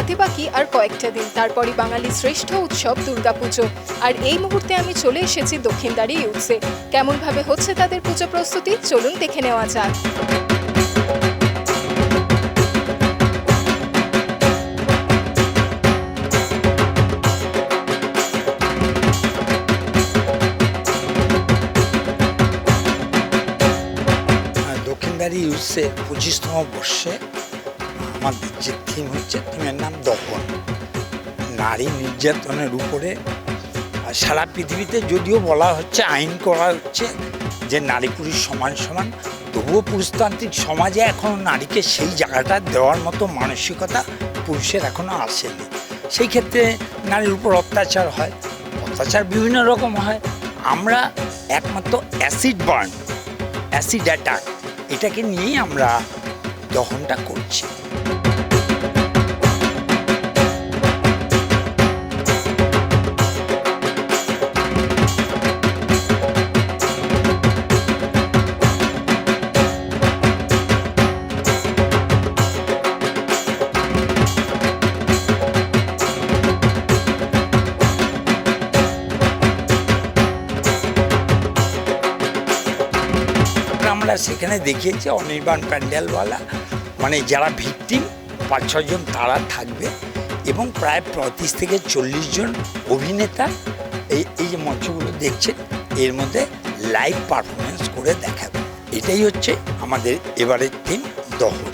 হাতে বাকি আর কয়েকটা দিন। তারপরই বাঙালির শ্রেষ্ঠ উৎসব দুর্গাপুজো। আর এই মুহূর্তে আমি চলে এসেছি দক্ষিণদারি ইউথসে কেমনভাবে হচ্ছে তাদের পুজো প্রস্তুতি? চলুন দেখে নেওয়া যাক। দক্ষিণদারি ইউসে পঁচিশতম বর্ষে আমাদের যে থিম হচ্ছে থিমের নাম দখল নারী নির্যাতনের উপরে সারা পৃথিবীতে যদিও বলা হচ্ছে, আইন করা হচ্ছে যে নারী পুরুষ সমান সমান, তবুও পুরুষতান্ত্রিক সমাজে এখনও নারীকে সেই জায়গাটা দেওয়ার মতো মানসিকতা পুরুষের এখনও আসেনি। সেই ক্ষেত্রে নারীর উপর অত্যাচার হয়, অত্যাচার বিভিন্ন রকম হয়। আমরা একমাত্র অ্যাসিড বার্ন, অ্যাসিড অ্যাটাক, এটাকে নিয়েই আমরা দহনটা করছি। আমরা সেখানে দেখিয়েছি অনির্বাণ প্যান্ডেলওয়ালা। মানে যারা ভিকটিম, পাঁচ ছজন তারা থাকবে এবং প্রায় পঁয়ত্রিশ থেকে চল্লিশ জন অভিনেতা এই এই যে মঞ্চগুলো দেখছেন। এর মধ্যে লাইভ পারফরমেন্স করে দেখাবে। এটাই হচ্ছে আমাদের এবারের থিম দহন।